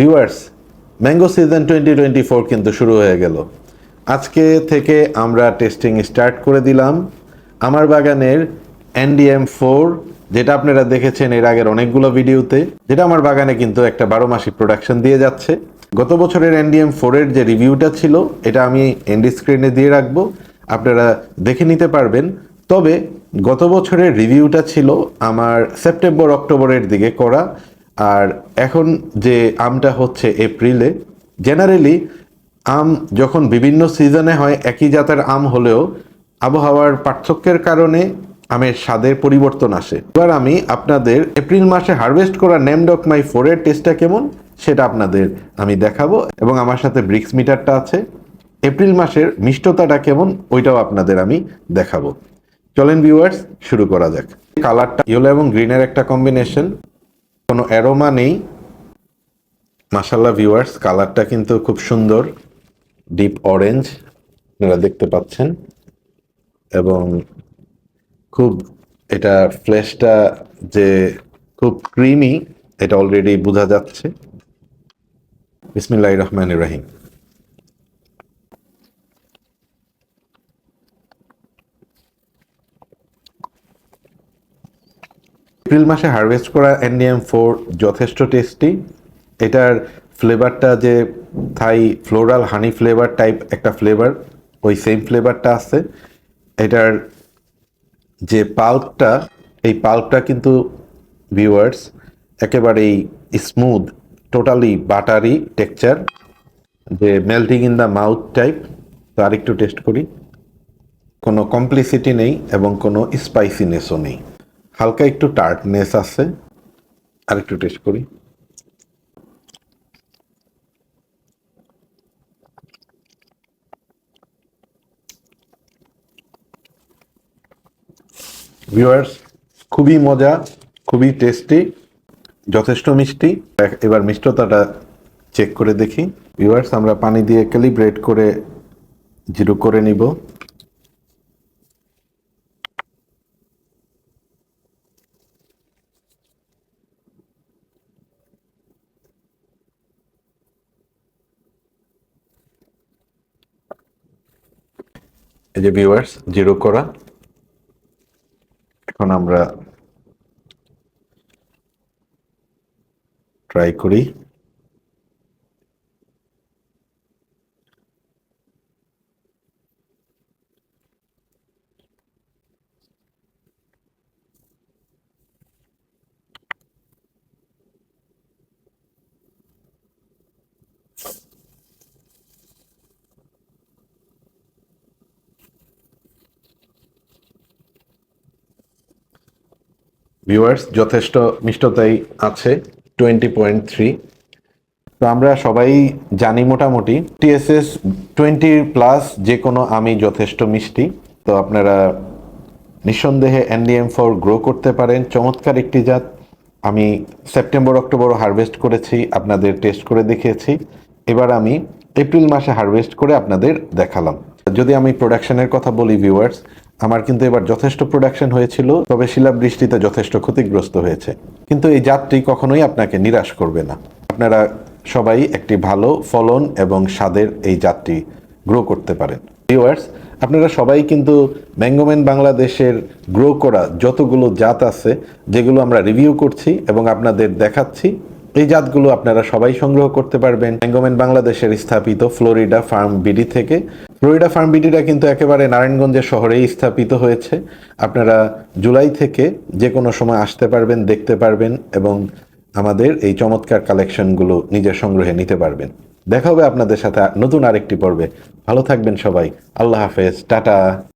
Viewers mango season twenty twenty four কিন্তু শুরু হয়ে গেল। আজকে থেকে আমরা টেস্টিং স্টার্ট করে দিলাম। আমার বাগানের এনডিএম ফোর যেটা আপনারা দেখেছেন এর আগের অনেকগুলো ভিডিওতে, যেটা আমার বাগানে কিন্তু একটা বারো মাসিক প্রোডাকশন দিয়ে যাচ্ছে। গত বছরের এনডিএম ফোরের যে রিভিউটা ছিল, এটা আমি এন্ডি স্ক্রিনে দিয়ে রাখব। আপনারা দেখে নিতে পারবেন। তবে গত বছরের রিভিউটা ছিল আমার সেপ্টেম্বর অক্টোবরের দিকে করা। আর এখন যে আমটা হচ্ছে এপ্রিলে জেনারেলি আম যখন বিভিন্ন সিজনে হয়, একই জাতের আম হলেও আবহাওয়ার পার্থক্যের কারণে আমের স্বাদের পরিবর্তন আসে। এবার আমি আপনাদের এপ্রিল মাসে হারভেস্ট করা নেমডক মাই ফোরের টেস্টটা কেমন সেটা আপনাদের আমি দেখাবো এবং আমার সাথে ব্রিক্স মিটারটা আছে। এপ্রিল মাসের মিষ্টতাটা কেমন ওইটাও আপনাদের আমি দেখাবো। চলেন ভিউয়ার্স শুরু করা যাক। কালারটা ইয়েলো এবং গ্রিনের একটা কম্বিনেশন কোনো অ্যারোমা নেই। মাসাল্লাহ ভিউয়ার্স কালারটা কিন্তু খুব সুন্দর। ডিপ অরেঞ্জ আপনারা দেখতে পাচ্ছেন। এবং খুব এটা ফ্লেশটা যে খুব ক্রিমি এটা অলরেডি বোঝা যাচ্ছে। বিসমিল্লাহ রহমান রাহিম। এপ্রিল মাসে হারভেস্ট করা এনডিএম ফোর যথেষ্ট টেস্টি। এটার ফ্লেভারটা যে Thai floral honey flavour type একটা ফ্লেভার, ওই সেম ফ্লেভারটা আছে। এটার যে পাল্পটা, এই পাল্পটা কিন্তু ভিউয়ার্স একেবারেই স্মুথ, টোটালি বাটারি টেক্সচার, যে melting in the mouth type. তো আরেকটু টেস্ট করি। কোনো কমপ্লিসিটি নেই এবং কোনো স্পাইসিনেসও নেই। হালকা একটু টার্টনেস আছে। আরেকটু টেস্ট করি। ভিউয়ার্স খুবই মজা, খুবই টেস্টি যথেষ্ট মিষ্টি। এবার মিষ্টতাটা চেক করে দেখি। ভিউয়ার্স আমরা পানি দিয়ে ক্যালিব্রেট করে জিরো করে নিব। এই যে ভিউয়ার্স জিরো করা। এখন আমরা ট্রাই করি। ভিউয়ার্স যথেষ্ট মিষ্টতাই আছে টোয়েন্টি পয়েন্ট থ্রি তো আমরা সবাই জানি মোটামুটি টিএসএস টোয়েন্টি প্লাস যে কোনো আমি যথেষ্ট মিষ্টি। তো আপনারা নিঃসন্দেহে এনডিএম ফোর গ্রো করতে পারেন। চমৎকার একটি জাত। আমি সেপ্টেম্বর অক্টোবর হারভেস্ট করেছি, আপনাদের টেস্ট করে দেখিয়েছি। এবার আমি এপ্রিল মাসে হারভেস্ট করে আপনাদের দেখালাম। যদি আমি প্রোডাকশনের কথা বলি ভিউয়ার্স আমার কিন্তু এবার যথেষ্ট প্রোডাকশন হয়েছিল, তবে শিলাবৃষ্টিতে যথেষ্ট ক্ষতিগ্রস্ত হয়েছে। কিন্তু এই জাতটি কখনোই আপনাকে নিরাশ করবে না। আপনারা সবাই একটি ভালো ফলন এবং স্বাদের এই জাতটি গ্রো করতে পারেন। ভিউয়ার্স আপনারা সবাই কিন্তু ম্যাঙ্গোম্যান বাংলাদেশের গ্রো করা যতগুলো জাত আছে, যেগুলো আমরা রিভিউ করছি এবং আপনাদের দেখাচ্ছি এই জাতগুলো আপনারা সবাই সংগ্রহ করতে পারবেন। ম্যাঙ্গোম্যান বাংলাদেশের স্থাপিত ফ্লোরিডা ফার্ম বিডি থেকে। ফ্লোরিডা ফার্ম বিডিটা কিন্তু একেবারে নারায়ণগঞ্জের শহরেই স্থাপিত হয়েছে। আপনারা জুলাই থেকে যে কোনো সময় আসতে পারবেন, দেখতে পারবেন এবং আমাদের এই চমৎকার কালেকশনগুলো নিজের সংগ্রহে নিতে পারবেন। দেখা হবে আপনাদের সাথে নতুন আরেকটি পর্বে। ভালো থাকবেন সবাই। আল্লাহ হাফেজ। টাটা।